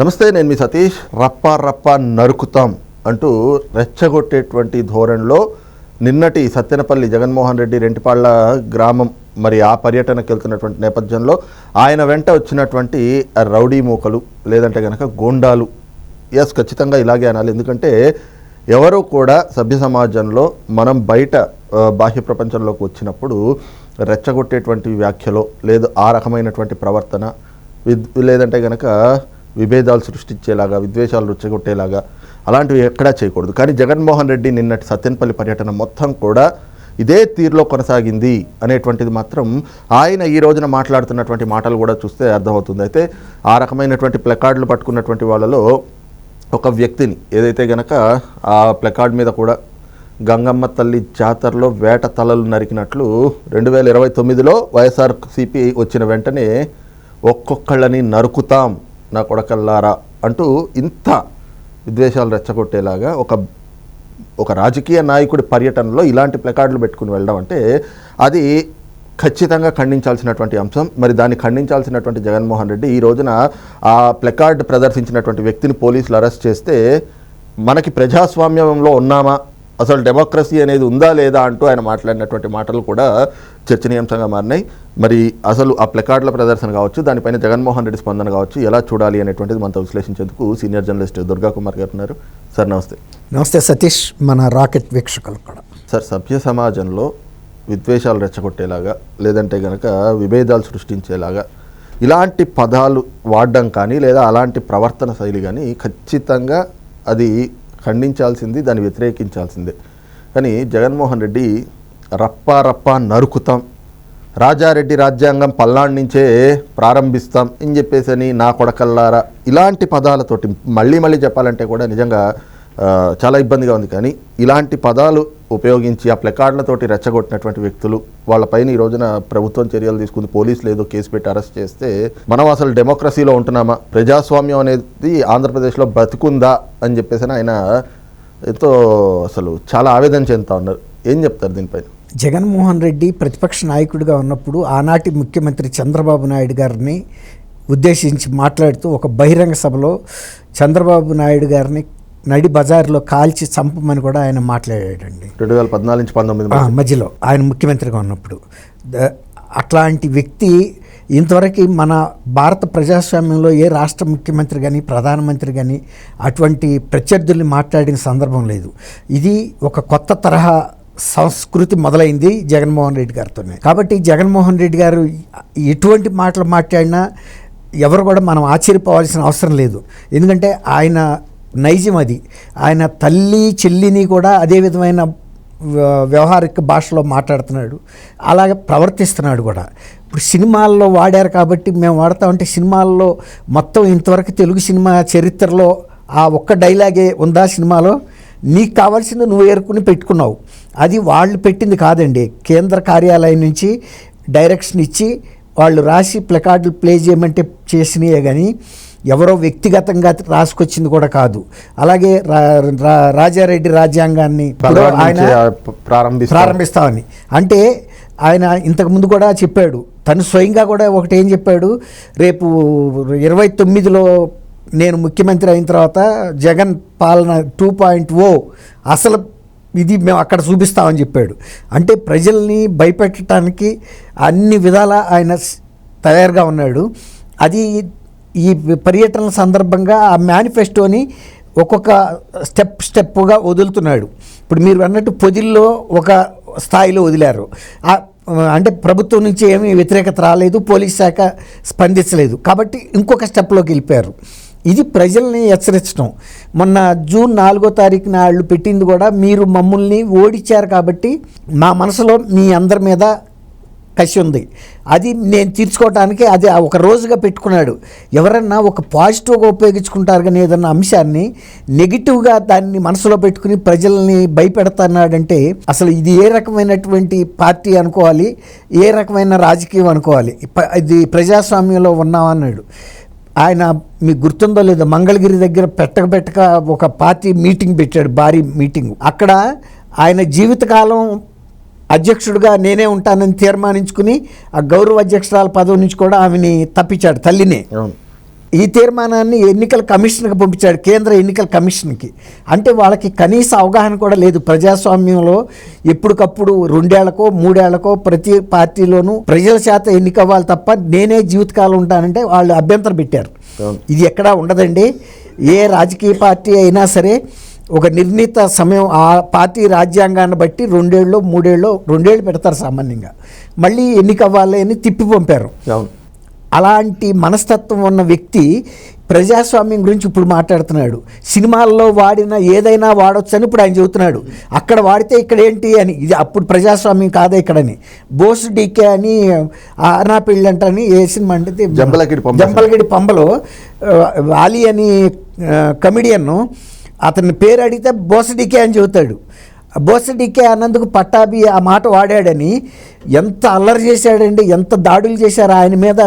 నమస్తే నేను మీ సతీష్. రప్ప రప్ప నరుకుతాం అంటూ రెచ్చగొట్టేటువంటి ధోరణిలో నిన్నటి సత్యనపల్లి జగన్మోహన్ రెడ్డి రెంటిపాళ్ళ గ్రామం మరి ఆ పర్యటనకు వెళ్తున్నటువంటి నేపథ్యంలో ఆయన వెంట వచ్చినటువంటి రౌడీ మూకలు లేదంటే కనుక గోండాలు. ఎస్ ఖచ్చితంగా ఇలాగే అనాలి. ఎందుకంటే ఎవరు కూడా సభ్య సమాజంలో మనం బయట బాహ్య ప్రపంచంలోకి వచ్చినప్పుడు రెచ్చగొట్టేటువంటి వ్యాఖ్యలో లేదు ఆ రకమైనటువంటి ప్రవర్తన లేదంటే కనుక విభేదాలు సృష్టించేలాగా విద్వేషాలు రుచ్చగొట్టేలాగా అలాంటివి ఎక్కడా చేయకూడదు. కానీ జగన్మోహన్ రెడ్డి నిన్నటి సత్యనపల్లి పర్యటన మొత్తం కూడా ఇదే తీరులో కొనసాగింది అనేటువంటిది మాత్రం ఆయన ఈ రోజున మాట్లాడుతున్నటువంటి మాటలు కూడా చూస్తే అర్థమవుతుంది. అయితే ఆ రకమైనటువంటి ప్లకార్డులు పట్టుకున్నటువంటి వాళ్ళలో ఒక వ్యక్తిని ఏదైతే గనక ఆ ప్లకార్డ్ మీద కూడా గంగమ్మ తల్లి జాతరలో వేట తలలు నరికినట్లు రెండు వేల ఇరవై తొమ్మిదిలో వైఎస్ఆర్సీపీ వచ్చిన వెంటనే ఒక్కొక్కళ్ళని నరుకుతాం నా కొడకల్లారా అంటూ ఇంత విద్వేషాలు రెచ్చగొట్టేలాగా ఒక ఒక రాజకీయ నాయకుడి పర్యటనలో ఇలాంటి ప్లకార్డులు పెట్టుకుని వెళ్ళడం అంటే అది ఖచ్చితంగా ఖండించాల్సినటువంటి అంశం. మరి దాన్ని ఖండించాల్సినటువంటి జగన్మోహన్ రెడ్డి ఈ రోజున ఆ ప్లకార్డ్ ప్రదర్శించినటువంటి వ్యక్తిని పోలీసులు అరెస్ట్ చేస్తే మనకి ప్రజాస్వామ్యంలో ఉన్నామా? అసలు డెమోక్రసీ అనేది ఉందా లేదా అంటూ ఆయన మాట్లాడినటువంటి మాటలు కూడా చర్చనీయాంశంగా మారినాయి. మరి అసలు ఆ ప్లకార్డుల ప్రదర్శన కావచ్చు దానిపైన జగన్మోహన్ రెడ్డి స్పందన కావచ్చు ఎలా చూడాలి అనేటువంటిది మనతో విశ్లేషించేందుకు సీనియర్ జర్నలిస్ట్ దుర్గా కుమార్ గారు ఉన్నారు. సార్ నమస్తే. నమస్తే సతీష్ మన రాకెట్ వీక్షకులు కూడా. సార్ సభ్య సమాజంలో విద్వేషాలు రెచ్చగొట్టేలాగా లేదంటే కనుక విభేదాలు సృష్టించేలాగా ఇలాంటి పదాలు వాడడం కానీ లేదా అలాంటి ప్రవర్తన శైలి కానీ ఖచ్చితంగా అది ఖండించాల్సింది దాన్ని వ్యతిరేకించాల్సిందే. కానీ జగన్మోహన్ రెడ్డి రప్ప రప్ప నరుకుతాం. రాజారెడ్డి రాజ్యాంగం పల్నాడు నుంచే ప్రారంభిస్తాం అని చెప్పేసని నా కొడకల్లారా. ఇలాంటి పదాలతోటి మళ్ళీ మళ్ళీ చెప్పాలంటే కూడా నిజంగా చాలా ఇబ్బందిగా ఉంది. కానీ ఇలాంటి పదాలు ఉపయోగించి ఆ ప్లకార్డులతోటి రెచ్చగొట్టినటువంటి వ్యక్తులు వాళ్ళపైన ఈ రోజున ప్రభుత్వం చర్యలు తీసుకుంది పోలీసులు ఏదో కేసు పెట్టి అరెస్ట్ చేస్తే మనం అసలు డెమోక్రసీలో ఉంటున్నామా? ప్రజాస్వామ్యం అనేది ఆంధ్రప్రదేశ్లో బతుకుందా అని చెప్పేసి ఆయన ఎంతో అసలు చాలా ఆవేదన చెందుతా ఉన్నారు. ఏం చెప్తారు దీనిపైన? జగన్మోహన్ రెడ్డి ప్రతిపక్ష నాయకుడిగా ఉన్నప్పుడు ఆనాటి ముఖ్యమంత్రి చంద్రబాబు నాయుడు గారిని ఉద్దేశించి మాట్లాడుతూ ఒక బహిరంగ సభలో చంద్రబాబు నాయుడు గారిని నడి బజార్లో కాల్చి చంపమని కూడా ఆయన మాట్లాడాడండి. రెండు వేల పద్నాలుగు నుంచి పంతొమ్మిది మధ్యలో ఆయన ముఖ్యమంత్రిగా ఉన్నప్పుడు. అట్లాంటి వ్యక్తి ఇంతవరకు మన భారత ప్రజాస్వామ్యంలో ఏ రాష్ట్ర ముఖ్యమంత్రి కానీ ప్రధానమంత్రి కానీ అటువంటి ప్రత్యర్థుల్ని మాట్లాడిన సందర్భం లేదు. ఇది ఒక కొత్త తరహా సంస్కృతి మొదలైంది జగన్మోహన్ రెడ్డి గారితోనే. కాబట్టి జగన్మోహన్ రెడ్డి గారు ఎటువంటి మాటలు మాట్లాడినా ఎవరు కూడా మనం ఆశ్చర్యపోవాల్సిన అవసరం లేదు. ఎందుకంటే ఆయన నైజం అది ఆయన తల్లి చెల్లిని కూడా అదే విధమైన వ్య- వ్యవహారిక భాషలో మాట్లాడుతున్నాడు. అలాగే ప్రవర్తిస్తున్నాడు కూడా. ఇప్పుడు సినిమాల్లో వాడారు కాబట్టి మేము వాడతామంటే సినిమాల్లో మొత్తం ఇంతవరకు తెలుగు సినిమా చరిత్రలో ఆ ఒక్క డైలాగే ఉందా సినిమాలో? నీకు కావాల్సింది నువ్వు ఏరుకుని పెట్టుకున్నావు. అది వాళ్ళు పెట్టింది కాదండి. కేంద్ర కార్యాలయం నుంచి డైరెక్షన్ ఇచ్చి వాళ్ళు రాసి ప్లకార్డులు ప్లే చేయమంటే చేసినాయే కానీ ఎవరో వ్యక్తిగతంగా రాసుకొచ్చింది కూడా కాదు. అలాగే రా- రా- రాజారెడ్డి రాజ్యాంగాన్ని ఆయన ప్రారంభిస్తామని. అంటే ఆయన ఇంతకుముందు కూడా చెప్పాడు. తను స్వయంగా కూడా ఒకటి ఏం చెప్పాడు? రేపు ఇరవై తొమ్మిదిలో నేను ముఖ్యమంత్రి అయిన తర్వాత జగన్ పాలన టూ పాయింట్ ఓ అసలు ఇది మేము అక్కడ చూపిస్తామని చెప్పాడు. అంటే ప్రజల్ని భయపెట్టడానికి అన్ని విధాల ఆయన తయారుగా ఉన్నాడు. అది ఈ పర్యటన సందర్భంగా ఆ మేనిఫెస్టోని ఒక్కొక్క స్టెప్ స్టెప్గా వదులుతున్నాడు. ఇప్పుడు మీరు అన్నట్టు పొదిల్లో ఒక స్థాయిలో వదిలారు. అంటే ప్రభుత్వం నుంచి ఏమీ వ్యతిరేకత రాలేదు పోలీస్ శాఖ స్పందించలేదు. కాబట్టి ఇంకొక స్టెప్లోకి వెళ్ళిపోయారు. ఇది ప్రజల్ని హెచ్చరించడం. మొన్న జూన్ నాలుగో తారీఖున వాళ్ళు పెట్టింది కూడా మీరు మమ్మల్ని ఓడించారు కాబట్టి మా మనసులో మీ అందరి మీద కసి ఉంది. అది నేను తీర్చుకోవడానికి అది ఒక రోజుగా పెట్టుకున్నాడు. ఎవరన్నా ఒక పాజిటివ్గా ఉపయోగించుకుంటారు కానీ ఏదన్నా అంశాన్ని నెగిటివ్గా దాన్ని మనసులో పెట్టుకుని ప్రజల్ని భయపెడతాన్నాడంటే అసలు ఇది ఏ రకమైనటువంటి పార్టీ అనుకోవాలి? ఏ రకమైన రాజకీయం అనుకోవాలి? ఇది ప్రజాస్వామ్యంలో ఉన్నామన్నాడు ఆయన మీకు గుర్తుందో లేదో మంగళగిరి దగ్గర పెట్టక పెట్టక ఒక పార్టీ మీటింగ్ పెట్టాడు భారీ మీటింగ్. అక్కడ ఆయన జీవితకాలం అధ్యక్షుడిగా నేనే ఉంటానని తీర్మానించుకుని ఆ గౌరవ అధ్యక్షురాల పదవి నుంచి కూడా ఆమెని తప్పించాడు తల్లినే. ఈ తీర్మానాన్ని ఎన్నికల కమిషన్కి పంపించాడు కేంద్ర ఎన్నికల కమిషన్కి. అంటే వాళ్ళకి కనీస అవగాహన కూడా లేదు. ప్రజాస్వామ్యంలో ఎప్పటికప్పుడు రెండేళ్ళకో మూడేళ్ళకో ప్రతి పార్టీలోనూ ప్రజల చేత ఎన్నికవ్వాలి తప్ప నేనే జీవితకాలం ఉంటానంటే వాళ్ళు అభ్యంతరం పెట్టారు. ఇది ఎక్కడా ఉండదండి. ఏ రాజకీయ పార్టీ అయినా సరే ఒక నిర్ణీత సమయం ఆ పార్టీ రాజ్యాంగాన్ని బట్టి రెండేళ్ళు మూడేళ్ళు రెండేళ్ళు పెడతారు సామాన్యంగా. మళ్ళీ ఎన్నిక అవ్వాలి అని తిప్పి పంపారు. అలాంటి మనస్తత్వం ఉన్న వ్యక్తి ప్రజాస్వామ్యం గురించి ఇప్పుడు మాట్లాడుతున్నాడు. సినిమాల్లో వాడిన ఏదైనా వాడొచ్చని ఇప్పుడు ఆయన చెబుతున్నాడు. అక్కడ వాడితే ఇక్కడ ఏంటి అని. ఇది అప్పుడు ప్రజాస్వామ్యం కాదా ఇక్కడని. బోస్ డీకే అని ఆనా పెళ్ళి అంటని ఏ సినిమా అంటే. జంబలగిడి పంబలో ఆ, వాలి అని కమిడియన్ అతని పేరు అడిగితే బోసడికే అని చెబుతాడు. బోసడికే అన్నందుకు పట్టాభి ఆ మాట వాడాడని ఎంత అల్లరి చేశాడండి ఎంత దాడులు చేశారు ఆయన మీద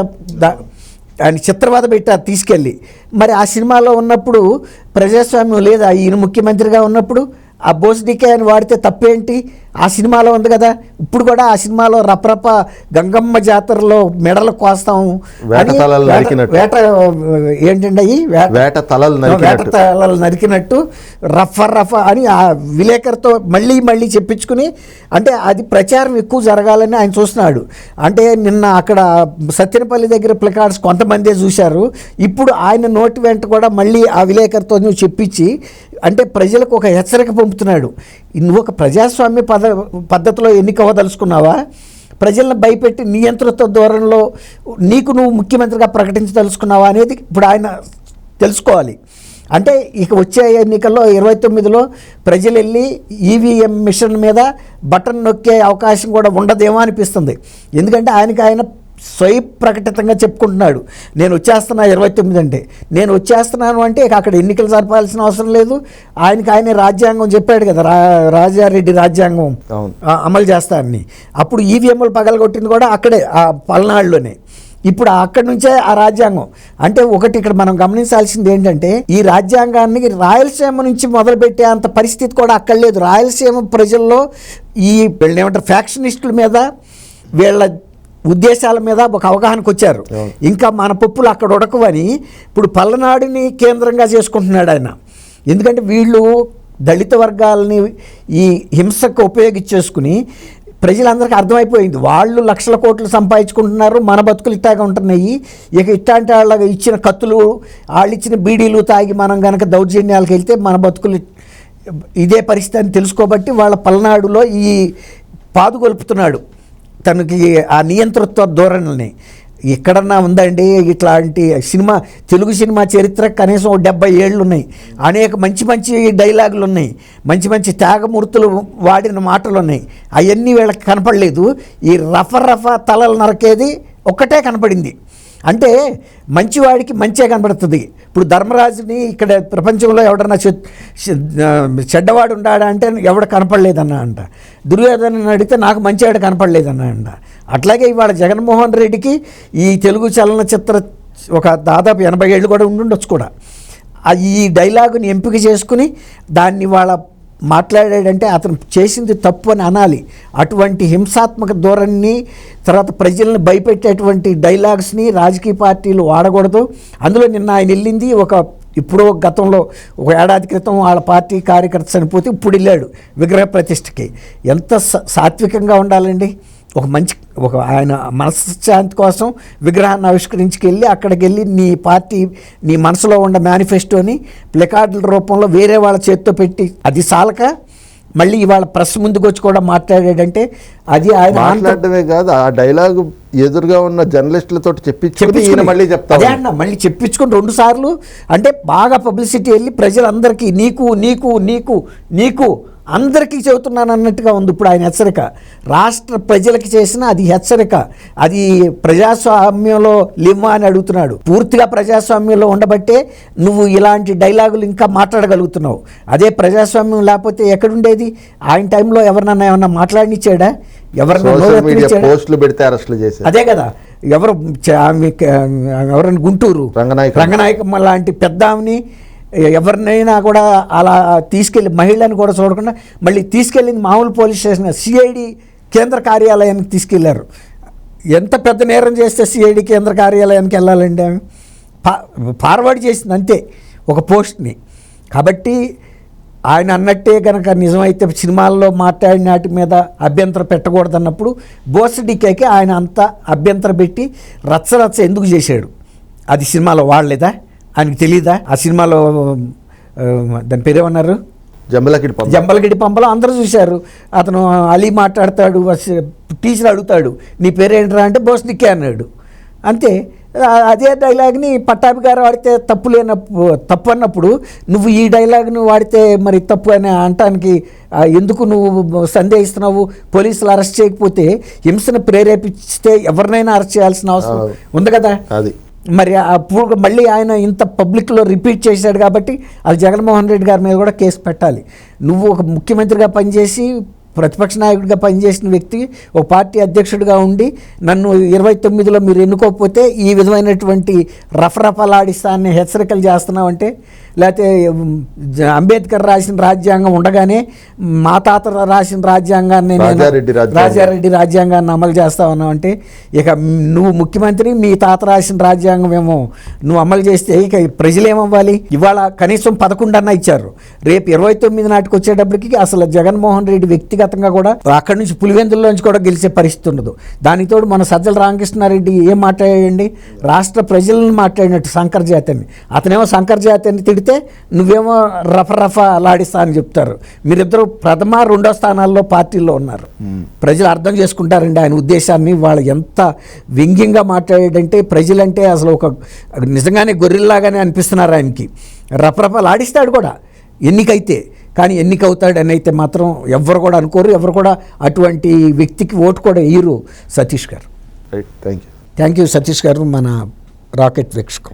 ఆయన చిత్రవాద పెట్టారు తీసుకెళ్ళి. మరి ఆ సినిమాలో ఉన్నప్పుడు ప్రజాస్వామ్యం లేదా ఈయన ముఖ్యమంత్రిగా ఉన్నప్పుడు ఆ బోసడికే అని వాడితే తప్పేంటి? ఆ సినిమాలో ఉంది కదా. ఇప్పుడు కూడా ఆ సినిమాలో రపరప గంగమ్మ జాతరలో మెడలు కోస్తాం. వేట ఏంటండి అయ్యి? వేట తలలు వేట నరికినట్టు. తలలు నరికినట్టు రఫ రఫ అని ఆ విలేకరుతో మళ్ళీ మళ్ళీ చెప్పించుకుని అంటే అది ప్రచారం ఎక్కువ జరగాలని ఆయన చూస్తున్నాడు. అంటే నిన్న అక్కడ సత్యనపల్లి దగ్గర ప్లకార్డ్స్ కొంతమందే చూశారు. ఇప్పుడు ఆయన నోటి వెంట కూడా మళ్ళీ ఆ విలేకరుతో నువ్వు చెప్పించి అంటే ప్రజలకు ఒక హెచ్చరిక పంపుతున్నాడు. నువ్వు ఒక ప్రజాస్వామ్య పద పద్ధతిలో ఎన్నికవ్వదలుచుకున్నావా ప్రజలను భయపెట్టి నియంత్రిత ధోరణిలో నీకు నువ్వు ముఖ్యమంత్రిగా ప్రకటించదలుచుకున్నావా అనేది ఇప్పుడు ఆయన తెలుసుకోవాలి. అంటే ఇక వచ్చే ఎన్నికల్లో ఇరవై తొమ్మిదిలో ప్రజలు వెళ్ళి ఈవీఎం మిషన్ మీద బటన్ నొక్కే అవకాశం కూడా ఉండదేమో అనిపిస్తుంది. ఎందుకంటే ఆయనకి ఆయన స్వయం ప్రకటితంగా చెప్పుకుంటున్నాడు. నేను వచ్చేస్తున్నా ఇరవై తొమ్మిది అంటే. నేను వచ్చేస్తున్నాను అంటే ఇక అక్కడ ఎన్నికలు జరపాల్సిన అవసరం లేదు. ఆయనకి ఆయన రాజ్యాంగం చెప్పాడు కదా రా రాజారెడ్డి రాజ్యాంగం అమలు చేస్తారని. అప్పుడు ఈవీఎంలు పగలగొట్టింది కూడా అక్కడే ఆ పల్నాడులోనే. ఇప్పుడు అక్కడి నుంచే ఆ రాజ్యాంగం. అంటే ఒకటి ఇక్కడ మనం గమనించాల్సింది ఏంటంటే ఈ రాజ్యాంగాన్ని రాయలసీమ నుంచి మొదలుపెట్టే అంత పరిస్థితి కూడా అక్కడ లేదు. రాయలసీమ ప్రజల్లో ఈ వీళ్ళని ఏమంటారు ఫ్యాక్షనిస్టుల మీద వీళ్ళ ఉద్దేశాల మీద ఒక అవగాహనకు వచ్చారు. ఇంకా మన పప్పులు అక్కడ ఉడకవని ఇప్పుడు పల్లనాడుని కేంద్రంగా చేసుకుంటున్నాడు ఆయన. ఎందుకంటే వీళ్ళు దళిత వర్గాలని ఈ హింసకు ఉపయోగించేసుకుని ప్రజలందరికీ అర్థమైపోయింది. వాళ్ళు లక్షల కోట్లు సంపాదించుకుంటున్నారు మన బతుకులు ఇట్టాగా ఉంటున్నాయి. ఇక ఇట్లాంటి వాళ్ళ ఇచ్చిన కత్తులు వాళ్ళు ఇచ్చిన బీడీలు తాగి మనం కనుక దౌర్జన్యాలకు వెళ్తే మన బతుకులు ఇదే పరిస్థితి అని తెలుసుకోబట్టి వాళ్ళ పల్నాడులో ఈ పాదుగొలుపుతున్నాడు తనకి ఆ నియంతృత్వ ధోరణిని. ఎక్కడన్నా ఉందండి ఇట్లాంటి సినిమా తెలుగు సినిమా చరిత్ర కనీసం డెబ్బై ఏళ్ళు ఉన్నాయి అనేక మంచి మంచి డైలాగులు ఉన్నాయి మంచి మంచి త్యాగమూర్తులు వాడిన మాటలు ఉన్నాయి అవన్నీ వీళ్ళకి కనపడలేదు. ఈ రఫ రఫ తలలు నరకేది ఒక్కటే కనపడింది. అంటే మంచివాడికి మంచే కనపడుతుంది. ఇప్పుడు ధర్మరాజుని ఇక్కడ ప్రపంచంలో ఎవడన్నా చెడ్డవాడు ఉన్నాడా అంటే ఎవడ కనపడలేదన్నా అంట. దుర్యోధన అడిగితే నాకు మంచివాడు కనపడలేదన్నా అంట. అట్లాగే ఇవాళ జగన్మోహన్ రెడ్డికి ఈ తెలుగు చలనచిత్ర ఒక దాదాపు ఎనభై ఏళ్ళు కూడా ఉండుండొచ్చు కూడా. ఈ డైలాగుని ఎంపిక చేసుకుని దాన్ని వాళ్ళ మాట్లాడాడంటే అతను చేసింది తప్పు అని అనాలి. అటువంటి హింసాత్మక ధోరణిని తర్వాత ప్రజలను భయపెట్టేటువంటి డైలాగ్స్ని రాజకీయ పార్టీలు వాడకూడదు. అందులో నిన్న ఆయన వెళ్ళింది ఒక ఇప్పుడు గతంలో ఒక ఏడాది క్రితం వాళ్ళ పార్టీ కార్యకర్త చనిపోతే ఇప్పుడు వెళ్ళాడు విగ్రహ ప్రతిష్టకి ఎంత సాత్వికంగా ఉండాలండి? ఒక మంచి ఒక ఆయన మనశ్శాంతి కోసం విగ్రహాన్ని ఆవిష్కరించుకెళ్ళి అక్కడికి వెళ్ళి నీ పార్టీ నీ మనసులో ఉన్న మేనిఫెస్టోని ప్లకార్డుల రూపంలో వేరే వాళ్ళ చేతితో పెట్టి అది సాలక మళ్ళీ ఇవాళ ప్రెస్ ముందుకు వచ్చి కూడా మాట్లాడాడంటే అది ఆయన మాట్లాడడమే కాదు ఆ డైలాగ్ ఎదురుగా ఉన్న జర్నలిస్టులతో చెప్పించుకుని ఈయన చెప్పించుకుని- మళ్ళీ చెప్తా అదే ఉన్నాడు. అన్న మళ్ళీ చెప్పించుకుని రెండు సార్లు అంటే బాగా పబ్లిసిటీ వెళ్ళి ప్రజలందరికీ నీకు నీకు నీకు నీకు అందరికీ చెబుతున్నాను అన్నట్టుగా ఉంది ఇప్పుడు ఆయన హెచ్చరిక. రాష్ట్ర ప్రజలకి చేసిన అది హెచ్చరిక. అది ప్రజాస్వామ్యంలో లిమ్మా అని అడుగుతున్నాడు. పూర్తిగా ప్రజాస్వామ్యంలో ఉండబట్టే నువ్వు ఇలాంటి డైలాగులు ఇంకా మాట్లాడగలుగుతున్నావు. అదే ప్రజాస్వామ్యం లేకపోతే ఎక్కడుండేది? ఆయన టైంలో ఎవరినన్నా ఏమన్నా మాట్లాడినిచ్చాడా? ఎవరన్నా సోషల్ మీడియా నోరెత్తనిచ్చాడా? పోస్టులు పెడితే అరెస్టులు చేశారు. అదే కదా. ఎవరు ఎవరైనా గుంటూరు రంగనాయకమ్మ. రంగనాయకమ్మ లాంటి పెద్ద ఆమెని ఎవరినైనా కూడా అలా తీసుకెళ్ళి మహిళని కూడా చూడకుండా మళ్ళీ తీసుకెళ్ళింది మామూలు పోలీస్ స్టేషన్ సిఐడి కేంద్ర కార్యాలయానికి తీసుకెళ్ళారు. ఎంత పెద్ద నేరం చేస్తే సిఐడి కేంద్ర కార్యాలయానికి వెళ్ళాలండి ఆమె? ఫార్వర్డ్ చేసింది అంతే ఒక పోస్ట్ని. కాబట్టి ఆయన అన్నట్టే కనుక నిజమైతే సినిమాల్లో మాట్లాడిన వాటి మీద అభ్యంతరం పెట్టకూడదన్నప్పుడు బోసడికేకి ఆయన అంతా అభ్యంతరం పెట్టి రచ్చరచ్చ ఎందుకు చేశాడు? అది సినిమాలో వాడలేదా? ఆయనకు తెలియదా ఆ సినిమాలో దాని పేరేమన్నారు? జంబలకిడి పంప జంబలగిడి పంపలో అందరూ చూశారు. అతను అలీ మాట్లాడతాడు టీచర్ అడుగుతాడు నీ పేరేంట్రా? అంటే బోస్నిక్కే అన్నాడు. అంతే. అదే డైలాగ్ని పట్టాభి గారు వాడితే తప్పు లేనప్పుడు తప్పు అన్నప్పుడు నువ్వు ఈ డైలాగ్ను వాడితే మరి తప్పు అని అంటానికి ఎందుకు నువ్వు సందేహిస్తున్నావు? పోలీసులు అరెస్ట్ చేయకపోతే హింసను ప్రేరేపిస్తే ఎవరినైనా అరెస్ట్ చేయాల్సిన అవసరం. ఉంది కదా? అది. మరి అప్పుడు మళ్ళీ ఆయన ఇంత పబ్లిక్లో రిపీట్ చేశాడు కాబట్టి అది జగన్మోహన్ రెడ్డి గారి మీద కూడా కేసు పెట్టాలి. నువ్వు ఒక ముఖ్యమంత్రిగా పనిచేసి ప్రతిపక్ష నాయకుడిగా పనిచేసిన వ్యక్తి ఒక పార్టీ అధ్యక్షుడిగా ఉండి నన్ను ఇరవై తొమ్మిదిలో మీరు ఎన్నుకోకపోతే ఈ విధమైనటువంటి రఫరఫలాడిస్తాన్ని హెచ్చరికలు చేస్తున్నావంటే లేకపోతే అంబేద్కర్ రాసిన రాజ్యాంగం ఉండగానే మా తాత రాసిన రాజ్యాంగాన్ని నేను- రాజారెడ్డి రాజ్యాంగం. రాజారెడ్డి రాజ్యాంగాన్ని అమలు చేస్తా ఉన్నావు అంటే ఇక నువ్వు ముఖ్యమంత్రి మీ తాత రాసిన రాజ్యాంగం ఏమో నువ్వు అమలు చేస్తే ఇక ప్రజలు ఏమవ్వాలి ఇవాళ కనీసం పదకొండు అన్న ఇచ్చారు రేపు ఇరవై తొమ్మిది నాటికి వచ్చేటప్పటికి అసలు జగన్మోహన్ రెడ్డి వ్యక్తిగతంగా కూడా అక్కడి నుంచి పులివెందుల్లోంచి కూడా గెలిచే పరిస్థితి ఉండదు. దానికి తోడు మన సజ్జల రామకృష్ణారెడ్డి ఏం మాట్లాడండి రాష్ట్ర ప్రజలను మాట్లాడినట్టు శంకర్ జాతిని అతనేమో శంకర్ జాతిని తిడితే నువ్వేమో రఫ రఫ లాడిస్తా అని చెప్తారు. మీరిద్దరు ప్రథమ రెండో స్థానాల్లో పార్టీల్లో ఉన్నారు. ప్రజలు అర్థం చేసుకుంటారండి ఆయన ఉద్దేశాన్ని. వాళ్ళు ఎంత వ్యంగ్యంగా మాట్లాడాడంటే ప్రజలంటే అసలు ఒక నిజంగానే గొర్రెల్లాగానే అనిపిస్తున్నారు ఆయనకి. రఫరఫలు ఆడిస్తాడు కూడా. ఎన్నికైతే కానీ ఎన్నిక అవుతాడని అయితే మాత్రం ఎవ్వరు కూడా అనుకోరు ఎవరు కూడా అటువంటి వ్యక్తికి ఓటు కూడా వేయరు Satish garu. Right thank you thank you Satish garu మన రాకెట్ వీక్షకు